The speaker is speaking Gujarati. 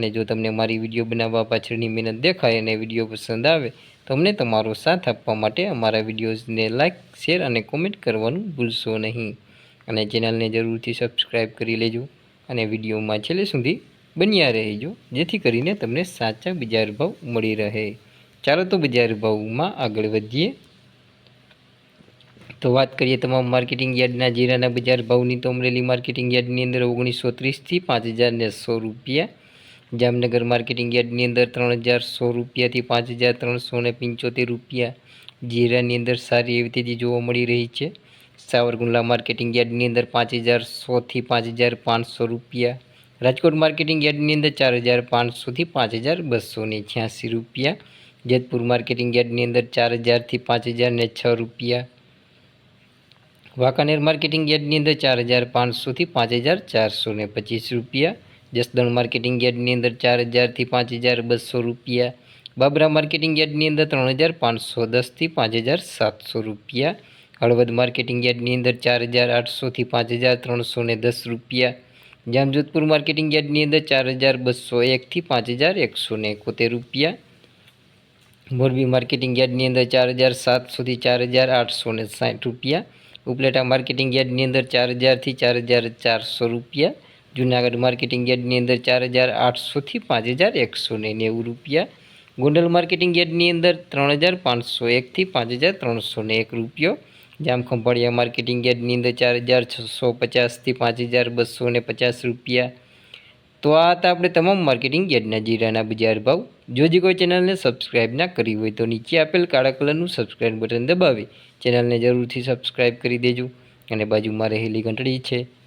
અને જો તમને મારી વીડિયો બનાવવા પાછળની મહેનત દેખાય અને વીડિયો પસંદ આવે, તો અમને તમારો સાથ આપવા માટે અમારા વિડીયોઝને લાઇક શેર અને કોમેન્ટ કરવાનું ભૂલશો નહીં. અને ચેનલને જરૂરથી સબસ્ક્રાઈબ કરી લેજો અને વિડીયોમાં છેલ્લે સુધી બન્યા રહેજો, જેથી કરીને તમને સાચા બજાર ભાવ મળી રહે. ચાલો તો બજાર ભાવમાં આગળ વધીએ. તો વાત કરીએ તમામ માર્કેટિંગ યાર્ડના જીરાના બજાર ભાવની. તો અમરેલી માર્કેટિંગ યાર્ડની અંદર ઓગણીસો ત્રીસથી પાંચ હજારને સો રૂપિયા જામનગર માર્કેટિંગ યાર્ડની અંદર ત્રણ હજાર સો રૂપિયાથી પાંચ હજાર ત્રણસો ને પંચોતેર રૂપિયા જીરાની અંદર સારી એવી તેજી જોવા મળી રહી છે. સાવરકુંડલા માર્કેટિંગ યાર્ડની અંદર પાંચ હજાર સોથી પાંચ હજાર પાંચસો રૂપિયા. રાજકોટ માર્કેટિંગ યાર્ડની અંદર ચાર હજાર પાંચસોથી પાંચ હજાર બસો ને છ્યાસી રૂપિયા. જેતપુર માર્કેટિંગ યાર્ડની અંદર ચાર હજારથી પાંચ હજાર ને છ રૂપિયા. વાંકાનેર માર્કેટિંગ યાર્ડની અંદર ચાર હજાર પાંચસોથી પાંચ હજાર ચારસો ને પચીસ રૂપિયા. જસદણ માર્કેટિંગ યાર્ડની અંદર ચાર હજારથી પાંચ હજાર બસો રૂપિયા. બાબરા માર્કેટિંગ યાર્ડની અંદર ત્રણ હજાર પાંચસો દસથી પાંચ હજાર સાતસો રૂપિયા. હળવદ માર્કેટિંગ યાર્ડની અંદર ચાર હજાર આઠસોથી પાંચ હજાર ત્રણસો ને દસ રૂપિયા. જામજોધપુર માર્કેટિંગ યાર્ડની અંદર ચાર હજાર બસો એકથી પાંચ હજાર એકસો ને એકોતેર રૂપિયા. મોરબી માર્કેટિંગ યાર્ડની અંદર ચાર હજાર સાતસોથી ચાર હજાર આઠસો ને સાઠ રૂપિયા. ઉપલેટા માર્કેટિંગ યાર્ડની અંદર ચાર હજારથી ચાર હજાર ચારસો રૂપિયા. જુનાગઢ માર્કેટિંગ યાર્ડની અંદર ચાર હજાર આઠસોથી પાંચ હજાર એકસો ને નેવું રૂપિયા. ગોંડલ માર્કેટિંગ યાર્ડની અંદર ત્રણ હજાર પાંચસો એકથી પાંચ હજાર ત્રણસો ને એક રૂપિયો. જામખંભાળિયા માર્કેટિંગ યાર્ડની અંદર ચાર હજાર છસો પચાસથી પાંચ હજાર બસો ને પચાસ રૂપિયા. તો આ હતા આપણે તમામ માર્કેટિંગ યાર્ડના જીરાના બજાર ભાવ. જો જે કોઈ ચેનલને સબસ્ક્રાઇબ ના કરી હોય તો નીચે આપેલ કાળા કલરનું સબસ્ક્રાઇબ બટન દબાવી. ચેનલને જરૂરથી સબસ્ક્રાઇબ કરી દેજો. અને બાજુમાં રહેલી ઘંટડી છે.